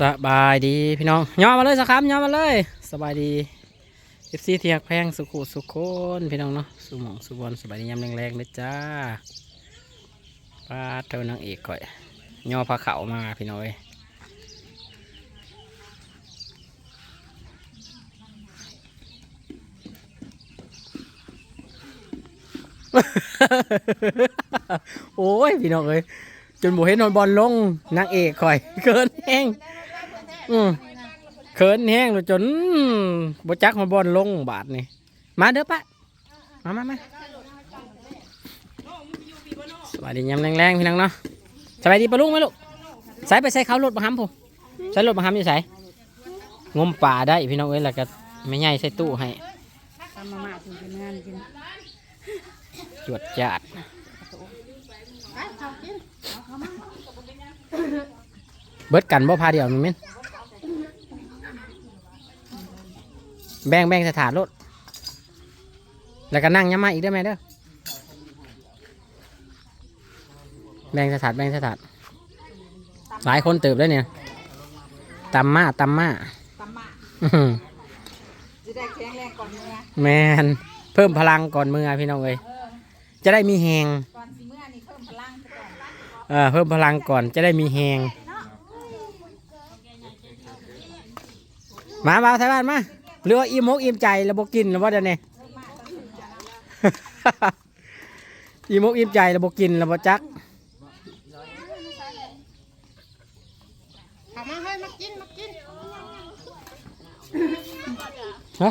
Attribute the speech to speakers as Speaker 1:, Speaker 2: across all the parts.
Speaker 1: สบายดีพี่น้องย่อมาเลยสักคำย่อมาเลย สบายดีเอฟซีเทียกแพงสุขุสุขคนพี่น้องเนาะสุหมองสุบอลสบายดียามแรงๆเลยจ้าป้าเท่านางเอกก่อยย่อพาเขามาพี่น้อยโอ้ยพี่น้องเอ้ยจนบุเห็นนอนบอลลงนางเอกข่อย เกินแห้ง อืมเขินแห้งแล้วจนบจักมาบอลลงบาทนี่มาเด้อปะมามามาสวัสดียามแรงๆพี่น้องเนาะสบายดีปะลุงไหมลูกใส่ไปใส่เขารถมาห้ำผมใส่รถมาห้ำอยู่ใส่งมป่าได้พี่น้องเอ้ยแล้วก็ไม่ใหญ่ใส่ตู้ให้
Speaker 2: ทำมาม่ากินกินงานกิน
Speaker 1: จวดจาด
Speaker 2: เขากิน
Speaker 1: เบิดกันบ่พาเดียวมันแม่น แบ่งแบ่งสถานรถแล้วก็นั่งย้ำมาอีกได้ไหมเด้อแบ่งสถานแบ่งสถานหลายคนเติบแล้เนี่ยตำมาตำมา
Speaker 2: ตำหมาจะได้แข็งแรงก่อนเมื่อ
Speaker 1: แมนเพิ่มพลังก่อนมือพี่น้องเอ้ยจะได้มีแหง
Speaker 2: ก่อนเมื่อนี่เพิ่มพลังก่อน
Speaker 1: เออเพิ่มพลังก่อนจะได้มีแหงมาบ่าวไทยบ้านมา หรือว่าอิ่มมกอิ่มใจแล้วบกินแล้วว่าเดี๋ยวนี้ อิ่มมกอิ่มใจแล้วบกินแล้วบจัก
Speaker 2: เอามาให้มากินมากิน
Speaker 1: ฮะ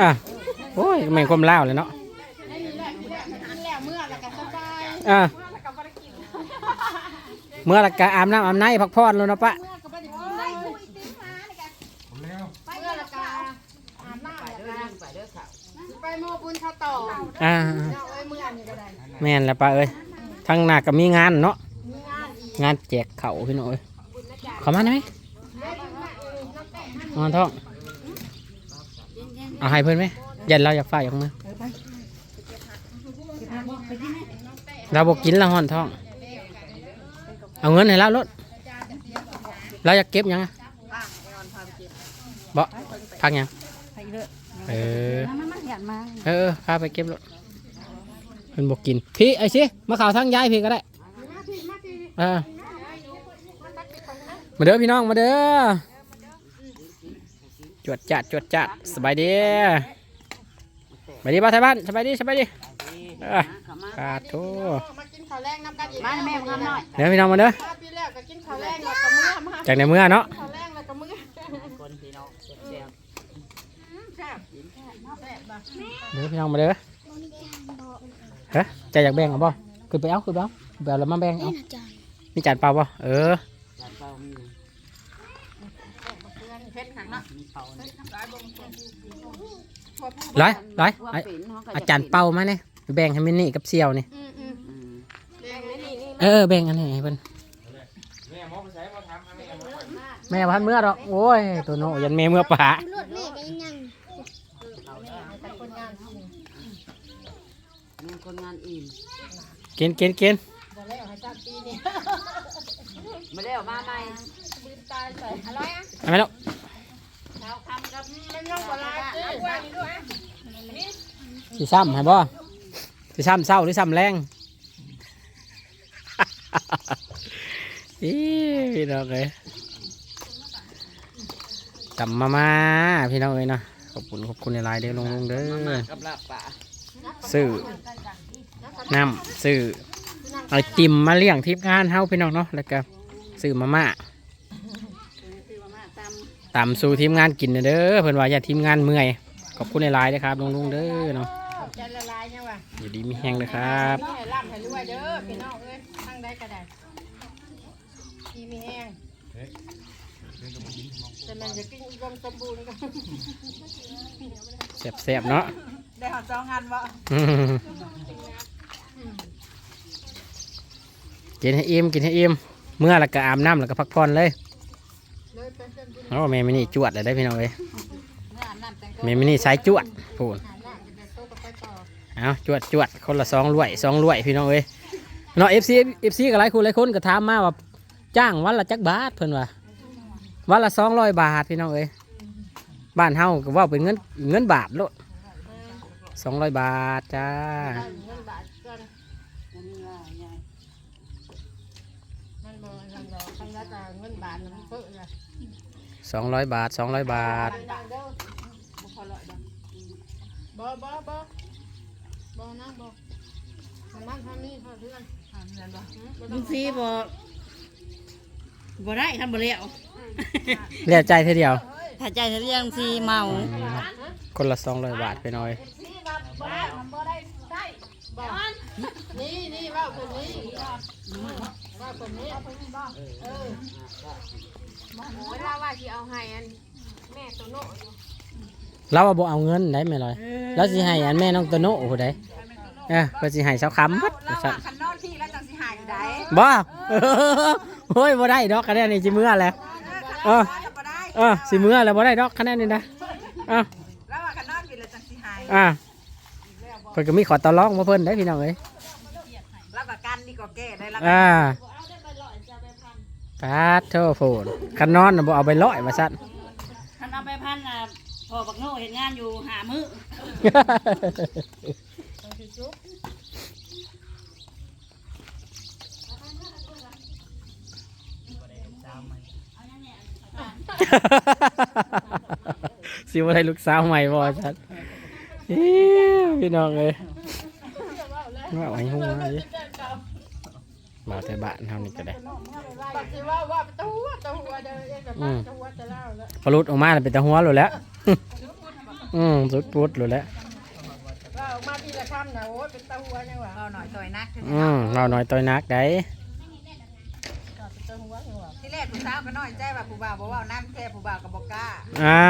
Speaker 1: อะโอ้ยแม่งความเล่าวเลยเนาะ
Speaker 2: กินแล้วเมื่อแล้วก็สบาย
Speaker 1: อะเมื่อละกะอาบน้ำอาบในพักผ่อนแล้วเนาะปะ
Speaker 2: เมื่อก็ไม่ได้กินเลยเมื่อแล้วก็อาบน้ำแล้วก็ไปโมบุญเขาต่อ
Speaker 1: อ่า
Speaker 2: เจ้าเอ้ยเมื่อนี่ก็ได้
Speaker 1: แม่นแล้วปะเอ้ยทั้งหน้าก็มีงานเนาะ
Speaker 2: งาน
Speaker 1: แจกเข่าพี่น้อยเข้ามาได้ไหมนอนท้องเอาให้เพื่อนไหมยันเราอยากฝ่ายออกมาเราบอกกินละห่อนท้อง เอาเงินให้เราลดเราอยากเก็บยังอะบ่พักยัง
Speaker 2: เอ
Speaker 1: เออ
Speaker 2: มามาอยากมา
Speaker 1: เออพาไปเก็บรถ เพิ่นบอกกิน พี่ไอ้สิมาข่าวทั้งยายพี่ก็ได้
Speaker 2: มาพี่มาพี่
Speaker 1: เออมาเด้อพี่น้องมาเด้อจวดจัดจวดจัดสบายดีสบายดีบ้านไทยบ้านสบายดีสบายดีเออปาโท
Speaker 2: มากินข้าวแรงน้ำกันอีกมาแม่มาหน่อย
Speaker 1: เดี๋ยวพี่น้องมาเด้อ
Speaker 2: มาปีแล้วก็กินข้าวแรงแล้วก็มื้อมา
Speaker 1: จากในเมื่อเนาะ
Speaker 2: ข้าวแรงแล้วก็มื้อแซ่บ
Speaker 1: เด้อพี่น้องมาเด้อเฮ้ยใจอยากแบ่งเอาบ่ขึ้นไปเอาขึ้นไปเอาขึ้นไปเอาแล้วมาแบ่งเอามีจานเปล่าบ่เออ
Speaker 2: เผ็ดขังเนาะ
Speaker 1: ร้อยร้อยไอ้อาจารย์เป่ามาเนี่ยแบ่งให้มินนี่กับเซียวนี่
Speaker 2: อืมอืมแดงนี่นี่นี่
Speaker 1: เออแบ่งอันนี้ให้เพิ่นแม่พันเมื่อดอกโอ้ยตัวโนยันแม่เมื่อป่า
Speaker 3: รถแม่ก็ยังยัง
Speaker 2: แต่คนงาน
Speaker 4: มี คนงานอิ่ม
Speaker 1: กินกินกิน
Speaker 2: บ่แล้วให้จับปีนี่
Speaker 4: มาได้ออกมาใหม่
Speaker 2: บืนตายใส่อร่อยอะ
Speaker 1: เอาไหมลูก
Speaker 2: ชาวคำกับมันยังบ่ลายเด้อว่านี่ด้วย
Speaker 1: สิซ้ำให้บ่สิซ้ำเศร้าหรือซ้ำแรงอีพี่น้องเอ้ยตำมามาพี่น้องเอ้ยเนาะขอบคุณขอบคุณในไลน์เด้อลงลงเด้อ
Speaker 4: กับลาบป่า
Speaker 1: ซื้อ น้ำซื้อไอติมมาเลี้ยงทีมงานเฮาพี่น้องเนาะแล้วก็ซื้อมาม่าตำสู่ทีมงานกินเด้อเพิ่นว่าอย่าทีมงานเมื่อยขอบคุณในไลน์นะครับลงลงเด้อเนาะ
Speaker 2: ใจละลายเนี่ยว่ะ
Speaker 1: อยู่ดีมีแห้งเลยครับ
Speaker 2: นี่ให้ร่ำให้รวยเด้อพี่น้องเอ้ยทั้งได้ก็ได้มีมีแห้งแต่มันจะกินอุดมสมบูรณ์ก็
Speaker 1: แซ่บๆเนาะ
Speaker 2: ได้หอดสองงานวะ
Speaker 1: อืม กินให้อิ่มกินให้อิ่มเมื่อแล้วก็อาบน้ำแล้วก็พักผ่อนเลย
Speaker 2: เลยเป็นเส้นบุญ
Speaker 1: โอ้แม่มินี่จวดเลยได้พี่น้องเอ้ย
Speaker 2: เมื่ออาบน้ำแต่งตัว
Speaker 1: แม่มินี่สายจวดพูนเอาจวดจวดคนละสองรวยสองรวยพี่น้องเอ้ยเนาะเอฟซีเอฟซีกับหลายคนหลายคนก็ถามมาว่าจ้างวันละจักบาทเพิ่นว่าวันละสองร้อยบาทพี่น้องเอ้ยบ้านเฮาก็ว่าเป็นเงินเงินบาทโลดสองร้อยบาทจ้า
Speaker 2: เงินบาทกันมันบ่ทำดอกคันละแต่เงินบาทมันเพิ่มละ
Speaker 1: สองร้อยบาทสองร้อยบาท
Speaker 2: ดังเด้อบ่บ่บ่บ่นะบ่มันนั่งทำนี่เท่าเดือน
Speaker 3: ลุงซีบ่บ่ได้ทำบ่แล้ว
Speaker 1: เรียกใจทีเดียว
Speaker 3: ถ้าใจเรียงซีเมา
Speaker 1: คนละสองร้อยบาทไปหน่อย
Speaker 2: นี่ว่าบ่ได้มันบ่ได้ได้บ่นี่นี่ว่าคนนี้ว่าคนนี้ เออเวลาว่าสิเอาให้อันแม่ตัวโน่อยู่
Speaker 1: เราว่าบ่เอาเงินได้ไหมลอยแล้วสิให้อันแม่น้องโตโน่ผู้ใดเออเพิ่นสิให้เช้าคำเบิดว่าซั่น
Speaker 3: คันนอนที่แล้วจังสิหายได้
Speaker 1: บ่โอ้ยบ่ได้ดอกคะแนนนี่สิมื้อแล้วเออ
Speaker 3: บ่ได้
Speaker 1: เออสิมื้อแล้วบ่ได้ดอกคะแนนนี่นะเอ้า
Speaker 3: แล้วว่าคันนอนกินแล้วจังสิหาย
Speaker 1: อ่าเพิ่นก็มีขอต่อรองมาเพิ่นได้พี่น้องเอ้ย
Speaker 3: รับประกันดีกว่าแก้ได้รับ
Speaker 1: อ่า ปาดโทโฟนคันนอนน่ะบ่เอาไปร้อยว่าซั่น
Speaker 3: คันเอาไปพันน่ะพอบักโน่เฮ็ดงานอยู่หามื้อ
Speaker 1: สิบ่ได้ลูกสาวใหม่บ่ซั่นอิ๊วพี่น้องเอ้ยว่าไว้ฮู้ว่าดิ มาแต่บ้านเฮานี่ก็ได้
Speaker 2: ปัจจุบันว่าตัวหัวตัวหัวเดินเองกับบ้านตัวหัวจะเล่าแล้ว
Speaker 1: พอหลุดออกมาแล้วเป็นตาหัวโลดแล้ว อืมสุดปุดโลดแล้ว
Speaker 2: ว่าออกมาทีละคำนะโอ้ยเป็นตัวหัวยังหวะ
Speaker 3: เอาหน่อยต่อยนัก
Speaker 1: อืมเราหน่อยต่อยนักได้
Speaker 2: เป็นตัวหัวยังหวะ
Speaker 3: ที่แรกผู้สาวก็น้อยใจว่าผู้บ่าวบ่เว้านํแท้ผู้บ่าวก็บ่กล้า
Speaker 1: อ่า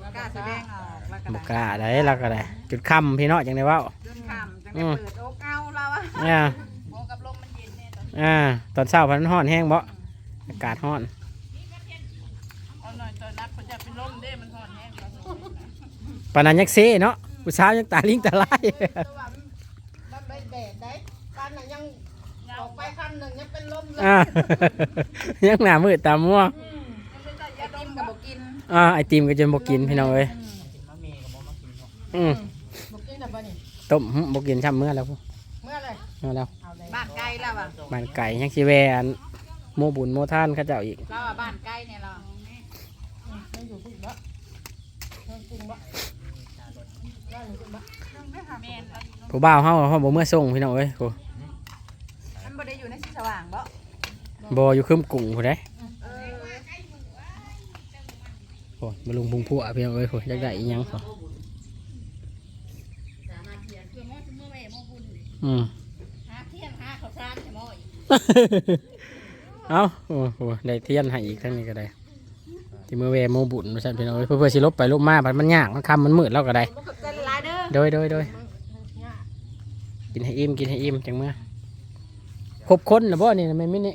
Speaker 3: บ่กล้าแสดงออกแล้วก็
Speaker 1: บกล้าได้เราก็ได้ จุดค่ำพี่เนาะจังได้เว้า
Speaker 3: จนค่ำจังได้เปิดโอกเอาเราอะ
Speaker 1: อ่า
Speaker 3: โอน
Speaker 1: อ่า ตอนเช้าพันห้อนแห้งบ่อากาศห้อน
Speaker 3: เอาหน่อยต่อยนักคนจะเป็นลมเด้มันฮ้อนแฮง
Speaker 1: ปานนั้นยักเซ่เนาะผู้สาวยังตาลิงตาลาย
Speaker 2: ตัวมันมันไปแดดได้การน่ะยังออกไปคำหนึ่งยังเป็นลมเลย
Speaker 1: อ่ายังหน้ามืดตามัว
Speaker 3: ยาดมก็บ่กิน
Speaker 1: อ่าไอติมก็จนบ่กินพี่น้องเอ้ยอืม
Speaker 2: บอกกินแบบนี้
Speaker 1: ต้มหึบ่กินช้ำเมื่อแล้วพวก
Speaker 2: เมื่อไร
Speaker 1: เมื่อแล้ว
Speaker 2: เอาเลย
Speaker 3: บ้านไกลแล้วอะ
Speaker 1: บ้านไก่ยังสิแวอันโมบุญโมท่านเขาเจ้าอีก
Speaker 3: เราอะบ้านไกลเนี่ยเรา
Speaker 2: ไม่อยู่พุ่งบะไม่จริงบะได้อยู่พุ่งบะ
Speaker 3: แม่นเราอยู่
Speaker 1: ผู้บ่าวเฮาเฮาบ่เมื่อส่งพี่น้องเอ้ยโห
Speaker 3: มันบ่ได้อยู่ในที่สว่างบ่
Speaker 1: บ่อยู่คึมกุ้งผู้ใด
Speaker 3: เออ
Speaker 1: โอ้ยมาลุงพุงผัวพี่น้องเอ้ยโหอยากได้อีหยังพออืม
Speaker 3: เอา
Speaker 1: โอ้โหได้เทียนให้อีกทั้งนี้ก็ได้ ที่มือเวโมบุญมาสั่นพี่น้องเอ้ยเพื่อเพื่อสิลบไปลบมาบัดมันยากมันคำมันมืดแล้วก็ได้
Speaker 3: บ่ขอบใจหลายเด้อ
Speaker 1: โดยโดยโดย
Speaker 2: เนี่ย
Speaker 1: กินให้อิ่มกินให้อิ่มจังเมื่อครบคนนะบ่นี่นะแม่มินี่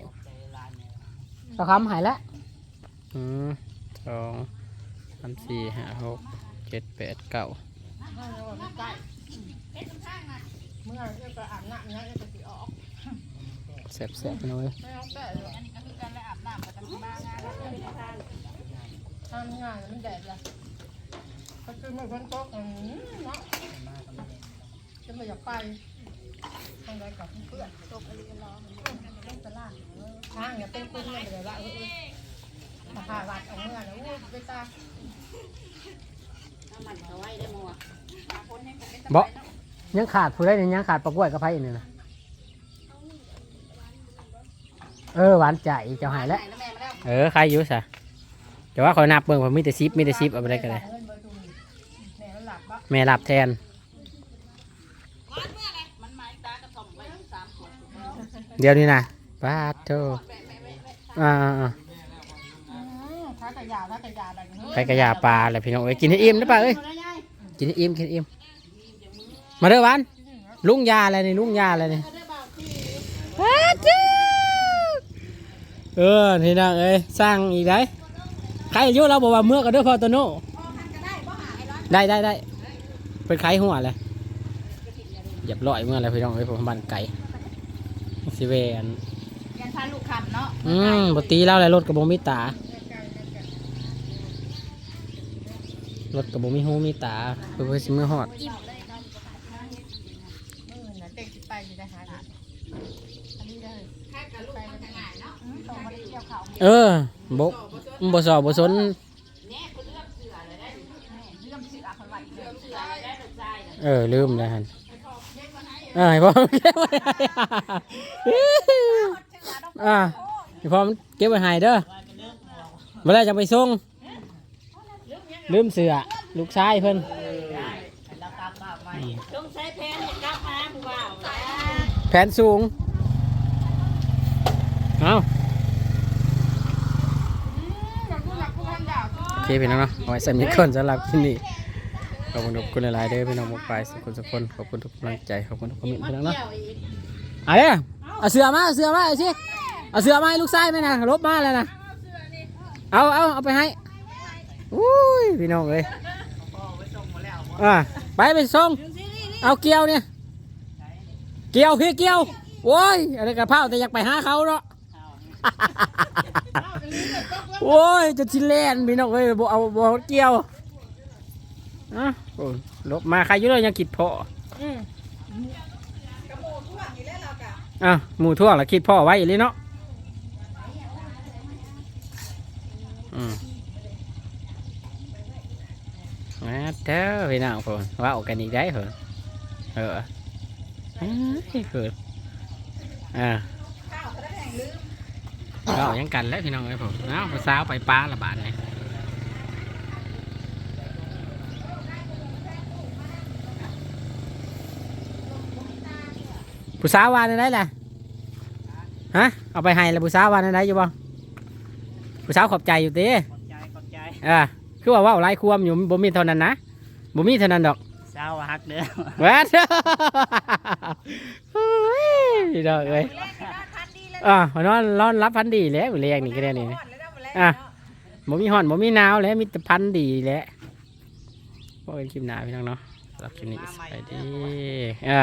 Speaker 1: สะคำหายแล้วอืมสองสามสี่ห้าหกเจ็ดแปดเก้า
Speaker 2: ไม่เอาไม่ใกล้เมื่อเก็อาบน้ำเนี่ยก็จะออก
Speaker 1: แซ่บแซ่บพี่น้องเอ้ย
Speaker 2: ไม่เอาแต่เลย
Speaker 3: อันนี้ก็คือการอาบน้ำประจำบ้านงานทาน
Speaker 2: ทำงานมันแดดละก็คือมันฝนตกอืมเนาะจะไม่อยากไปทางใดกับเพื่อนตกอะไรกันรอเล่นตลาดทางอย่าเป็นคุณเนี่ยเดี๋ยละเออมาหาวัดเอาเมื่อนะอู้ไปตา
Speaker 3: มันเอาไว้ได้มัว
Speaker 1: บ่ยังขาดผู้ใดเนี่ยยังขาดปลากล้วยกับไผ่นี่นะ เออหวานใจเจ้าหายแล้ว
Speaker 3: แล้ว แม่มาแล้ว
Speaker 1: เออใครอยู่ซะแต่ว่าคอยนับเบิ่งผมมีแต่ซิปมีแต่ซิปเอาไปได้ก็ได้
Speaker 2: เงินเบอร์ทุนแม่มันหลับปะ
Speaker 1: แม่รับแทน
Speaker 3: มันหมายตากระท่อมไว้อยู่สามขวด
Speaker 1: เดี๋ยวนี้นะป้าดโตอ่าอ่าอ่า
Speaker 2: อืมถ้ากระยาถ้ากระยาแบบนี้
Speaker 1: ไปกระยาปลาเลยพี่น้องเอ้ยกินให้อิ่มได้ป่ะเอ้ยกินให้อิ่มกินให้อิ่มมาเด้อหวันลุงยาอะไรนี่ลุงยาอะไรนี่ป้าดโต เออนี่นะเอ้ยสร้างอีกได้ใครอายุเราบอกว่าเมื่อกันเด้อพอโตโน่ได้ได้ได้เป็นใครหัวเลยเหยียบร้อยเมื่อไรพี่น้องเอ้ยผมบ้านไก่สิเวน
Speaker 3: ยยันพาลูกขับเนาะ
Speaker 1: อืมบตีเล่าอะไรรถกับโบมีตารถกับโบมีหูมีตาเพื่อสิมือหอด
Speaker 2: มือน่ะเด็กสิไปสิได้หาดิอันนี้เลยไปกันง่ายเนาะตรงมา เอ
Speaker 1: อโบบ่สอบบ่สน
Speaker 3: เรื่ออคนเออ
Speaker 1: ลืมเลยฮันเออให้พ่อมันเก็บไว้ให้อ่าให้พ่อมันเก็บไว้ให้เด้อเวลาจะไปส่งลืมเสือลูกชายเพิ่น
Speaker 3: ต้องใช้แพนกลับมาผู้บ่า
Speaker 1: แผนสูง เอา
Speaker 2: มันผู้หลักผู้พันดาว
Speaker 1: โอ เคพี่น้องเนาะเอาไว้สำหรับคนสำหรับที่นี่ขอบคุณทุกคนหลายๆเด้อพี่น้องหมกไปสุขคนสุขคนขอบคุณทุกกำลังใจขอบคุณทุกคอมเมนต์พี่น้องเนาะเอาเด้อเอาเสือมาเอาเสือมาเอาสิเอาเสือมาให้ลูกชายไหมนะลบมาแล้วนะเอาเอาเอาไปให้อุ้ยพี่น้องเลยอ่าไปไปส่งเอาเกี่ยวเนี่ยเกี่ยวพี่เกี่ยวโอ้ยอะไรกระเพราแต่อยากไปหาเขาเนาะ โอ้ยจะชิเลนพี่น้องเอ้ยบ่เอาบ่เกี่ยวอะโอ้ยลบมาใครอยู่เลยยังคิดพ่อ
Speaker 2: อืม
Speaker 1: อะหมูทั่วละคิดพ่อไว้อีหลีเนาะอืมมาเด้อพี่น้องผมว่าออกกันอีกได้เหรอเออเอ้ยเกิดอ่า เรายังกันแล้วพี่น้องเอ้ยผมเอ้าผู้สาวไปปลาละบาทเลยผู้สาววานได้แหละฮะเอาไปให้แล้วผู้สาววานได้อยู่บ่ผู้สาวขอบใจอยู่ตี
Speaker 4: ขอบใจขอบใจ
Speaker 1: อ่าคือว่าเว่าหลายความอยู่บ่มีเท่านั้นนะบ่มีเท่านั้นดอก
Speaker 4: เช้าฮักเด้อ
Speaker 1: แหวนเฮ้ยดอกเอ้ย อ่านอนนอนรับพันดีแล้วเรียงนี่ก็ได้นี่นะอะบ่มีฮ้อนบ่มีหนาวแล้วมีแต่พันดีแหล้วบ่เป็นคลิปหน้าพี่น้องเนาะสำหรับคลิปนี้สวัสดีอ่า